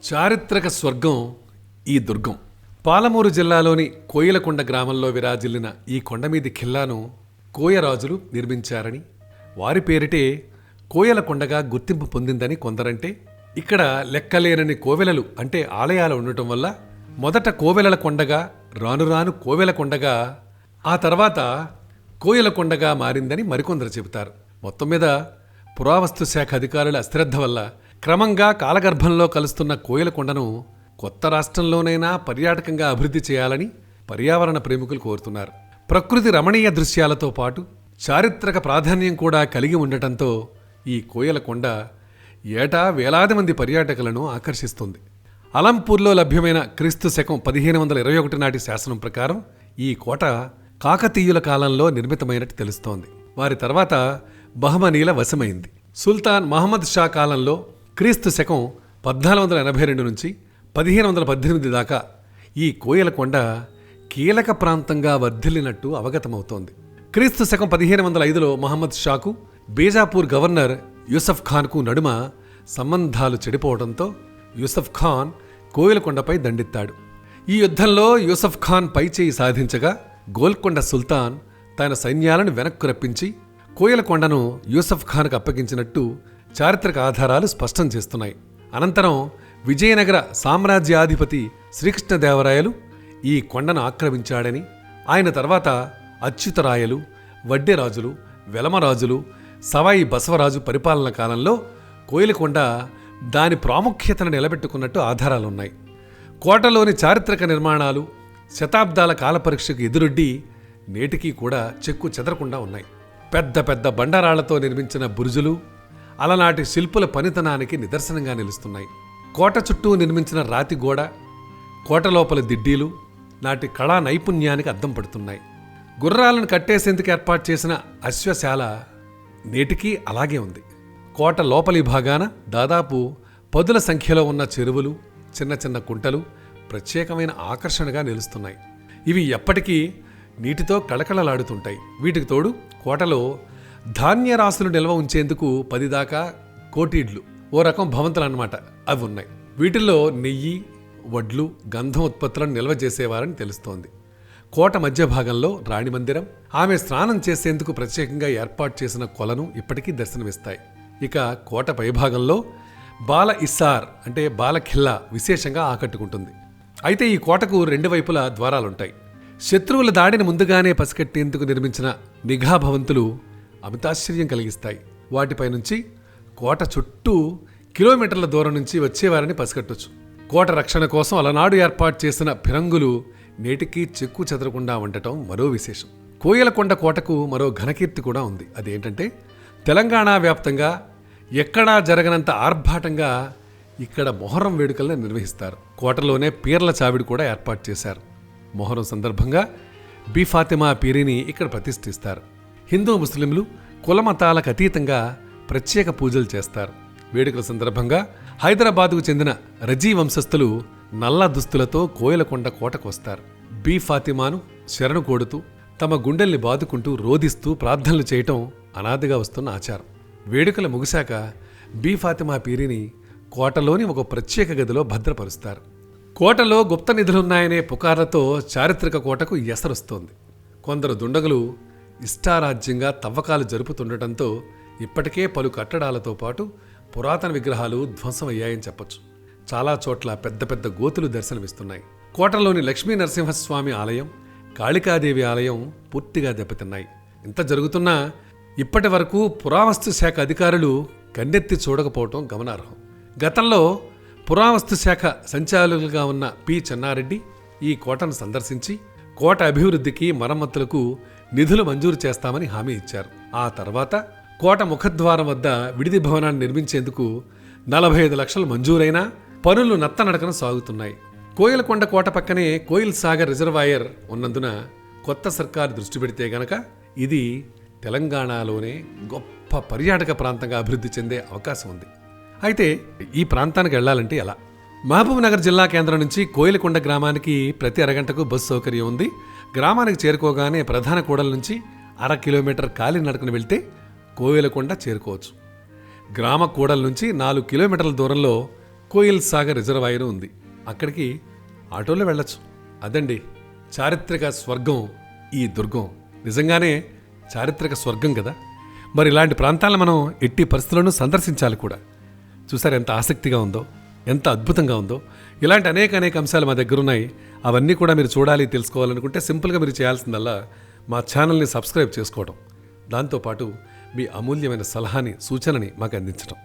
చారిత్రక స్వర్గం ఈ దుర్గం. పాలమూరు జిల్లాలోని కోయిలకొండ గ్రామంలో విరాజిల్లిన ఈ కొండమీది ఖిల్లాను కోయరాజులు నిర్మించారని వారి పేరిటే కోయలకొండగా గుర్తింపు పొందిందని కొందరంటే ఇక్కడ లెక్కలేనని కోవెలలు అంటే ఆలయాలు ఉండటం వల్ల మొదట కోవెలల కొండగా రాను రాను కోవెల కొండగా ఆ తర్వాత కోయల కొండగా మారిందని మరికొందరు చెబుతారు. మొత్తం మీద పురావస్తు శాఖ అధికారుల అశ్రద్ధ వల్ల క్రమంగా కాలగర్భంలో కలుస్తున్న కోయలకొండను కొత్త రాష్ట్రంలోనైనా పర్యాటకంగా అభివృద్ధి చేయాలని పర్యావరణ ప్రేమికులు కోరుతున్నారు. ప్రకృతి రమణీయ దృశ్యాలతో పాటు చారిత్రక ప్రాధాన్యం కూడా కలిగి ఉండటంతో ఈ కోయలకొండ ఏటా వేలాది మంది పర్యాటకులను ఆకర్షిస్తుంది. అలంపూర్లో లభ్యమైన క్రీస్తు శకం పదిహేను వందల ఇరవై ఒకటి నాటి శాసనం ప్రకారం ఈ కోట కాకతీయుల కాలంలో నిర్మితమైనట్టు తెలుస్తోంది. వారి తర్వాత బహమనీల వశమైంది. సుల్తాన్ మహమ్మద్ షా కాలంలో క్రీస్తు శకం పద్నాలుగు వందల ఎనభై రెండు నుంచి పదిహేను వందల పద్దెనిమిది దాకా ఈ కోయలకొండ కీలక ప్రాంతంగా వర్ధిల్లినట్టు అవగతమవుతోంది. క్రీస్తు శకం పదిహేను వందల ఐదులో మహమ్మద్ షాకు బీజాపూర్ గవర్నర్ యూసఫ్ ఖాన్కు నడుమ సంబంధాలు చెడిపోవడంతో యూసఫ్ ఖాన్ కోయలకొండపై దండెత్తాడు. ఈ యుద్ధంలో యూసఫ్ ఖాన్ పైచేయి సాధించగా గోల్కొండ సుల్తాన్ తన సైన్యాలను వెనక్కు రప్పించి కోయలకొండను యూసఫ్ ఖాన్కు అప్పగించినట్టు చారిత్రక ఆధారాలు స్పష్టం చేస్తున్నాయి. అనంతరం విజయనగర సామ్రాజ్యాధిపతి శ్రీకృష్ణదేవరాయలు ఈ కొండను ఆక్రమించాడని ఆయన తర్వాత అచ్యుతరాయలు వడ్డెరాజులు వెలమరాజులు సవాయి బసవరాజు పరిపాలన కాలంలో కోయిలకొండ దాని ప్రాముఖ్యతను నిలబెట్టుకున్నట్టు ఆధారాలున్నాయి. కోటలోని చారిత్రక నిర్మాణాలు శతాబ్దాల కాలపరీక్షకు ఎదురొడ్డి నేటికీ కూడా చెక్కు చెదరకుండా ఉన్నాయి. పెద్ద పెద్ద బండరాళ్ళతో నిర్మించిన బురుజులు అలనాటి శిల్పుల పనితనానికి నిదర్శనంగా నిలుస్తున్నాయి. కోట చుట్టూ నిర్మించిన రాతి గోడ కోట లోపల దిడ్డీలు నాటి కళా నైపుణ్యానికి అద్దం పడుతున్నాయి. గుర్రాలను కట్టేసేందుకు ఏర్పాటు చేసిన అశ్వశాల నేటికీ అలాగే ఉంది. కోట లోపలి భాగాన దాదాపు పదుల సంఖ్యలో ఉన్న చెరువులు చిన్న చిన్న కుంటలు ప్రత్యేకమైన ఆకర్షణగా నిలుస్తున్నాయి. ఇవి ఎప్పటికీ నీటితో కళకళలాడుతుంటాయి. వీటికి తోడు కోటలో ధాన్య రాసులు నిల్వ ఉంచేందుకు పది దాకా కోటీడ్లు. ఓ రకం భవంతులు అన్నమాట అవి ఉన్నాయి. వీటిల్లో నెయ్యి వడ్లు గంధం ఉత్పత్తులను నిల్వ చేసేవారని తెలుస్తోంది. కోట మధ్య భాగంలో రాణి మందిరం. ఆమె స్నానం చేసేందుకు ప్రత్యేకంగా ఏర్పాటు చేసిన కొలను ఇప్పటికీ దర్శనమిస్తాయి. ఇక కోట పైభాగంలో బాల ఇస్సార్ అంటే బాలఖిల్లా విశేషంగా ఆకట్టుకుంటుంది. అయితే ఈ కోటకు రెండు వైపులా ద్వారాలుంటాయి. శత్రువుల దాడిని ముందుగానే పసికట్టేందుకు నిర్మించిన నిఘా భవంతులు అమితాశ్చర్యం కలిగిస్తాయి. వాటిపై నుంచి కోట చుట్టూ కిలోమీటర్ల దూరం నుంచి వచ్చేవారని పసిగట్టొచ్చు. కోట రక్షణ కోసం అలనాడు ఏర్పాటు చేసిన ఫిరంగులు నేటికి చెక్కు చెదరకుండా ఉండటం మరో విశేషం. కోయలకొండ కోటకు మరో ఘనకీర్తి కూడా ఉంది. అదేంటంటే తెలంగాణ వ్యాప్తంగా ఎక్కడా జరగనంత ఆర్భాటంగా ఇక్కడ మొహరం వేడుకలను నిర్వహిస్తారు. కోటలోనే పీర్ల చావిడి కూడా ఏర్పాటు చేశారు. మొహరం సందర్భంగా బి. ఫాతిమా పీరిని ఇక్కడ ప్రతిష్ఠిస్తారు. హిందూ ముస్లింలు కులమతాలకు అతీతంగా ప్రత్యేక పూజలు చేస్తారు. వేడుకల సందర్భంగా హైదరాబాద్కు చెందిన రజీ వంశస్థులు నల్ల దుస్తులతో కోయలకొండ కోటకు వస్తారు. బి ఫాతిమాను శరణు కోడుతూ తమ గుండెల్ని బాదుకుంటూ రోధిస్తూ ప్రార్థనలు చేయటం అనాదిగా వస్తున్న ఆచారం. వేడుకలు ముగిశాక బి ఫాతిమా పీరిని కోటలోని ఒక ప్రత్యేక గదిలో భద్రపరుస్తారు. కోటలో గుప్త నిధులున్నాయనే పుకార్లతో చారిత్రక కోటకు ఎసరొస్తోంది. కొందరు దుండగులు ఇష్టారాజ్యంగా తవ్వకాలు జరుపుతుండటంతో ఇప్పటికే పలు కట్టడాలతో పాటు పురాతన విగ్రహాలు ధ్వంసమయ్యాయని చెప్పొచ్చు. చాలా చోట్ల పెద్ద పెద్ద గోతులు దర్శనమిస్తున్నాయి. కోటలోని లక్ష్మీ నరసింహస్వామి ఆలయం కాళికాదేవి ఆలయం పూర్తిగా దెబ్బతిన్నాయి. ఇంత జరుగుతున్నా ఇప్పటి వరకు పురావస్తు శాఖ అధికారులు కన్నెత్తి చూడకపోవటం గమనార్హం. గతంలో పురావస్తు శాఖ సంచాలకులుగా ఉన్న పి. చెన్నారెడ్డి ఈ కోటను సందర్శించి కోట అభివృద్ధికి మరమ్మతులకు నిధులు మంజూరు చేస్తామని హామీ ఇచ్చారు. ఆ తర్వాత కోట ముఖద్వారం వద్ద విడిది భవనాన్ని నిర్మించేందుకు నలభై ఐదు లక్షలు మంజూరైనా పనులు నత్తనడకన సాగుతున్నాయి. కోయిలకొండ కోట పక్కనే కోయిల్ సాగర్ రిజర్వాయర్ ఉన్నందున కొత్త సర్కారు దృష్టి పెడితే గనక ఇది తెలంగాణలోనే గొప్ప పర్యాటక ప్రాంతంగా అభివృద్ధి చెందే అవకాశం ఉంది. అయితే ఈ ప్రాంతానికి వెళ్ళాలంటే ఎలా? మహబూబ్ నగర్ జిల్లా కేంద్రం నుంచి కోయిలకొండ గ్రామానికి ప్రతి అరగంటకు బస్సు సౌకర్యం ఉంది. గ్రామానికి చేరుకోగానే ప్రధాన కూడల నుంచి అర కిలోమీటర్ కాలినడకన వెళ్తే కోయిలకొండ చేరుకోవచ్చు. గ్రామ కూడల నుంచి నాలుగు కిలోమీటర్ల దూరంలో కోయిల్ సాగర్ రిజర్వాయర్ ఉంది. అక్కడికి ఆటోలో వెళ్ళచ్చు. అదండి చారిత్రక స్వర్గం ఈ దుర్గం. నిజంగానే చారిత్రక స్వర్గం కదా? మరి ఇలాంటి ప్రాంతాలను మనం ఎట్టి పరిస్థితులను సందర్శించాలి కూడా. చూసారు ఎంత ఆసక్తిగా ఉందో ఎంత అద్భుతంగా ఉందో. ఇలాంటి అనేక అనేక అంశాలు మా దగ్గర ఉన్నాయి. అవన్నీ కూడా మీరు చూడాలి తెలుసుకోవాలనుకుంటే సింపుల్గా మీరు చేయాల్సిందల్లా మా ఛానల్ని సబ్స్క్రైబ్ చేసుకోవడం దాంతోపాటు మీ అమూల్యమైన సలహాని సూచనని మాకు అందించడం